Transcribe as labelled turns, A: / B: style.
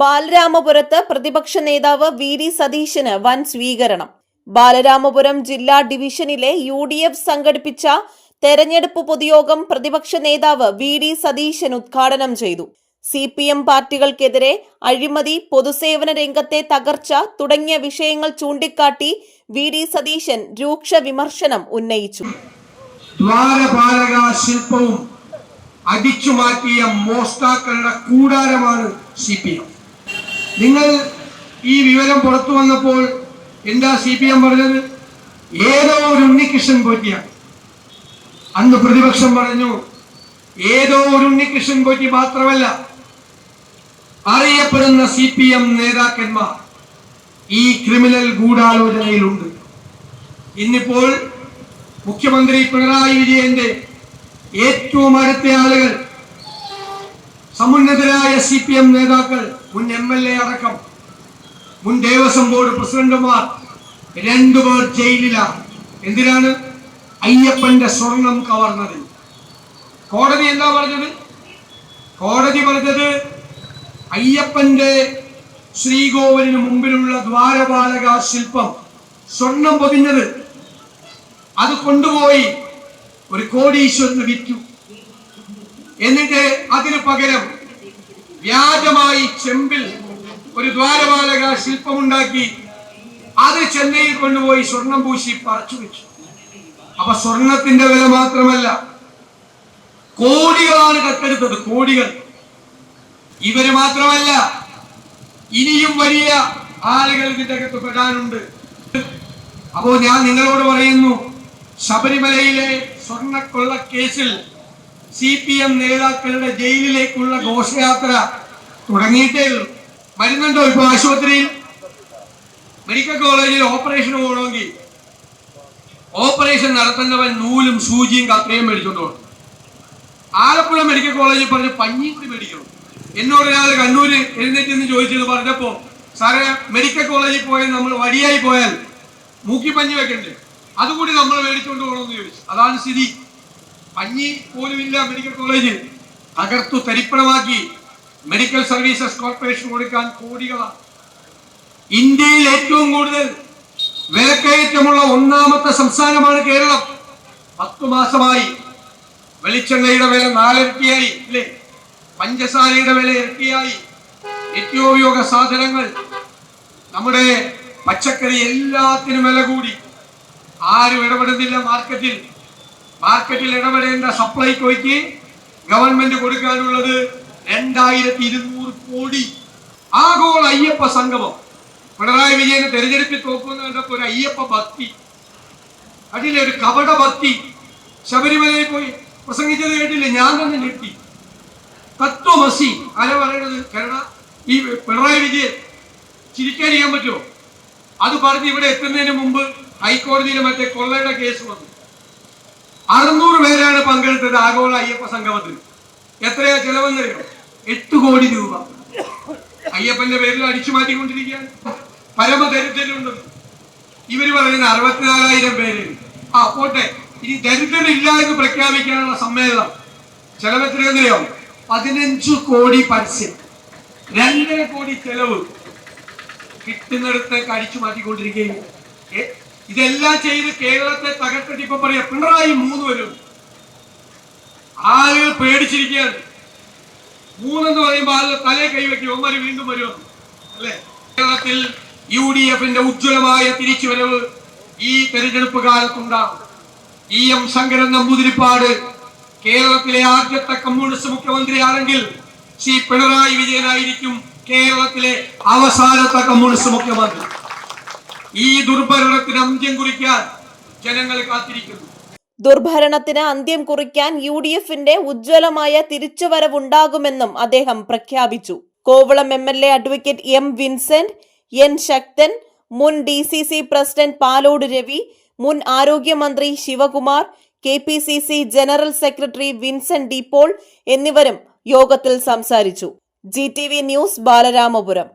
A: ബാലരാമപുരത്ത് പ്രതിപക്ഷ നേതാവ് V D സതീശന് വൻ സ്വീകരണം. ബാലരാമപുരം ജില്ലാ ഡിവിഷനിലെ യു ഡി എഫ് സംഘടിപ്പിച്ച തെരഞ്ഞെടുപ്പ് പൊതുയോഗം പ്രതിപക്ഷ നേതാവ് വി ഡി സതീശൻ ഉദ്ഘാടനം ചെയ്തു. സി പി എം പാർട്ടികൾക്കെതിരെ അഴിമതി പൊതുസേവന രംഗത്തെ തകർച്ച തുടങ്ങിയ വിഷയങ്ങൾ ചൂണ്ടിക്കാട്ടി വി ഡി സതീശൻ രൂക്ഷ വിമർശനം ഉന്നയിച്ചു.
B: ശില്പവും അടിച്ചു മാറ്റിയ മോഷ്ടാക്കളുടെ കൂടാരമാണ് സി പി എം. നിങ്ങൾ ഈ വിവരം പുറത്തു വന്നപ്പോൾ എന്താ സി പി എം പറഞ്ഞത്? ഏതോ ഒരു ഉണ്ണികൃഷ്ണൻ പോറ്റിയാണ് അന്ന് പ്രതിപക്ഷം പറഞ്ഞു ഏതോ ഒരു ഉണ്ണികൃഷ്ണൻ പോറ്റി മാത്രമല്ല അറിയപ്പെടുന്ന സി പി എം നേതാക്കന്മാർ ഈ ക്രിമിനൽ ഗൂഢാലോചനയിലുണ്ട്. ഇന്നിപ്പോൾ മുഖ്യമന്ത്രി പിണറായി വിജയന്റെ ഏറ്റവും അടുത്ത ആളുകൾ സമുന്നതരായ സി പി എം നേതാക്കൾ മുൻ എം എൽ എ അടക്കം മുൻ ദേവസ്വം ബോർഡ് പ്രസിഡന്റുമാർ രണ്ടുപേർ ജയിലിലാണ്. എന്തിനാണ്? അയ്യപ്പന്റെ സ്വർണം കവർന്നത്. കോടതി എന്താ പറഞ്ഞത്? കോടതി പറഞ്ഞത് അയ്യപ്പന്റെ ശ്രീകോവിലിന് മുമ്പിലുള്ള ദ്വാരപാലക ശില്പം സ്വർണം പൊതിഞ്ഞത്. അത് കൊണ്ടുപോയി ഒരു കോടീശ്വരന് വിറ്റു. എന്നിട്ട് അതിന് പകരം വ്യാജമായി ചെമ്പിൽ ഒരു ദ്വാരപാലക ശില്പമുണ്ടാക്കി അത് ചെന്നൈയിൽ കൊണ്ടുപോയി സ്വർണം പൂശി പറിച്ചു വെച്ചു. അപ്പൊ സ്വർണത്തിന്റെ വില മാത്രമല്ല കോടികളാണ് കട്ടെടുത്തത് കോടികൾ. ഇവർ മാത്രമല്ല ഇനിയും വലിയ ആളുകൾ ഇതിന്റെ അകത്ത് പെടാനുണ്ട് അപ്പോ ഞാൻ നിങ്ങളോട് പറയുന്നു ശബരിമലയിലെ സ്വർണക്കൊള്ള കേസിൽ സി പി എം നേതാക്കളുടെ ജയിലിലേക്കുള്ള ഘോഷയാത്ര തുടങ്ങിയിട്ടേ ഉള്ളൂ. ഇപ്പൊ ആശുപത്രിയിൽ? മെഡിക്കൽ കോളേജിൽ ഓപ്പറേഷൻ പോകണമെങ്കിൽ ഓപ്പറേഷൻ നടത്തുന്നവൻ നൂലും സൂചിയും കത്രയും മേടിച്ചോണ്ടോ ആലപ്പുഴ മെഡിക്കൽ കോളേജിൽ പറഞ്ഞ് പഞ്ഞി കൂടി മേടിക്കണം. എന്നോട് ഒരാൾ കണ്ണൂര് എഴുന്നേറ്റ് എന്ന് ചോദിച്ചത് പറഞ്ഞപ്പോ സാറേ മെഡിക്കൽ കോളേജിൽ പോയാൽ നമ്മൾ വടിയായി പോയാൽ മൂക്കി പഞ്ഞി വെക്കണ്ടേ? അതുകൂടി നമ്മൾ മേടിച്ചുകൊണ്ട് പോകണമെന്ന് ചോദിച്ചു. അതാണ് സ്ഥിതി. പഞ്ഞി പോലും ഇല്ല മെഡിക്കൽ കോളേജിൽ തകർത്തു തരിപ്പണമാക്കി മെഡിക്കൽ സർവീസസ് കോർപ്പറേഷൻ കൊടുക്കാൻ കോടികളാണ് ഇന്ത്യയിൽ ഏറ്റവും കൂടുതൽ വിലക്കയറ്റമുള്ള ഒന്നാമത്തെ സംസ്ഥാനമാണ് കേരളം. പത്തു മാസമായി വെളിച്ചെണ്ണയുടെ വില നാലരട്ടിയായി അല്ലേ? പഞ്ചസാരയുടെ വില ഇരട്ടിയായി. നിത്യോപയോഗ സാധനങ്ങൾ നമ്മുടെ പച്ചക്കറി എല്ലാത്തിനും വില കൂടി. ആരും ഇടപെടുന്നില്ല മാർക്കറ്റിൽ. മാർക്കറ്റിൽ ഇടപെടേണ്ട സപ്ലൈകോയ്ക്ക് ഗവൺമെന്റ് കൊടുക്കാനുള്ളത് രണ്ടായിരത്തി ഇരുന്നൂറ് കോടി. ആഗോള അയ്യപ്പ സംഗമം. പിണറായി വിജയനെ തെരഞ്ഞെടുപ്പിൽ തോക്കുന്ന ഒരു അയ്യപ്പ ഭക്തി. അതിലെ ഒരു കപട ഭക്തി. ശബരിമലയിൽ പോയി പ്രസംഗിച്ചത് കേട്ടില്ലേ? ഞാൻ തന്നെ ഞെട്ടി. തത്വമസി ആരാ പറയണത് കേരള ഈ പിണറായി വിജയൻ. ചിരിക്കാനിരിക്കാൻ പറ്റുമോ? അത് പറഞ്ഞ് ഇവിടെ എത്തുന്നതിന് മുമ്പ് ഹൈക്കോടതിയിലെ മറ്റേ കൊള്ളയുടെ കേസ് വന്നു. അറുന്നൂറ് പേരാണ് പങ്കെടുത്തത് ആഗോള അയ്യപ്പ സംഗമത്തിൽ. എത്രയാ ചെലവെന്നറിയോ? എട്ട് കോടി രൂപ. അയ്യപ്പന്റെ പേരിൽ അടിച്ചു മാറ്റിക്കൊണ്ടിരിക്കുകയാണ്. പരമദരിദ്രരുണ്ട്. ഇവർ പറയുന്ന അറുപത്തിനാലായിരം പേര്. ആ പോട്ടെ. ഇനി ദരിദ്രരില്ല എന്ന് പ്രഖ്യാപിക്കാനുള്ള സമ്മേളനം. ചെലവെത്രയെന്നറിയാവും പതിനഞ്ചു കോടി പരസ്യം. രണ്ടര കോടി ചെലവ് കിട്ടുന്നിടത്ത് കടിച്ചു മാറ്റിക്കൊണ്ടിരിക്കുകയും. ഇതെല്ലാം ചെയ്ത് കേരളത്തെ തകർത്തിട്ട് ഇപ്പൊ പറയാ പിണറായി മൂന്ന് വരും. ആളുകൾ പേടിച്ചിരിക്കുകയാണ്. മൂന്നെന്ന് പറയുമ്പോൾ ആളുകൾ തലേ കൈവയ്ക്കും ഒന്നര വീണ്ടും വരും. അല്ലെ? കേരളത്തിൽ യു ഡി എഫിന്റെ ഉജ്ജ്വലമായ തിരിച്ചുവരവ് ഈ തെരഞ്ഞെടുപ്പ് കാലത്തുണ്ടാകും ഇ എം ശങ്കരൻ നമ്പൂതിരിപ്പാട് കേരളത്തിലെ ആദ്യത്തെ കമ്മ്യൂണിസ്റ്റ് മുഖ്യമന്ത്രി ആണെങ്കിൽ ശ്രീ പിണറായി വിജയനായിരിക്കും കേരളത്തിലെ അവസാനത്തെ കമ്മ്യൂണിസ്റ്റ് മുഖ്യമന്ത്രി. ഈ ദുർഭരണത്തിന് അന്ത്യം കുറിക്കാൻ ജനങ്ങൾ കാത്തിരിക്കുന്നു.
A: ദുർഭരണത്തിന് അന്ത്യം കുറിക്കാൻ യു ഡി എഫിന്റെ ഉജ്ജ്വലമായ തിരിച്ചുവരവുണ്ടാകുമെന്നും അദ്ദേഹം പ്രഖ്യാപിച്ചു. Kovalam M L A advocate M Vincent N Sakthan മുൻ D C C president Palode Ravi മുൻ ആരോഗ്യമന്ത്രി Sivakumar K P C C general secretary Vincent Depaul എന്നിവരും യോഗത്തിൽ സംസാരിച്ചു. G T V news Balaramapuram.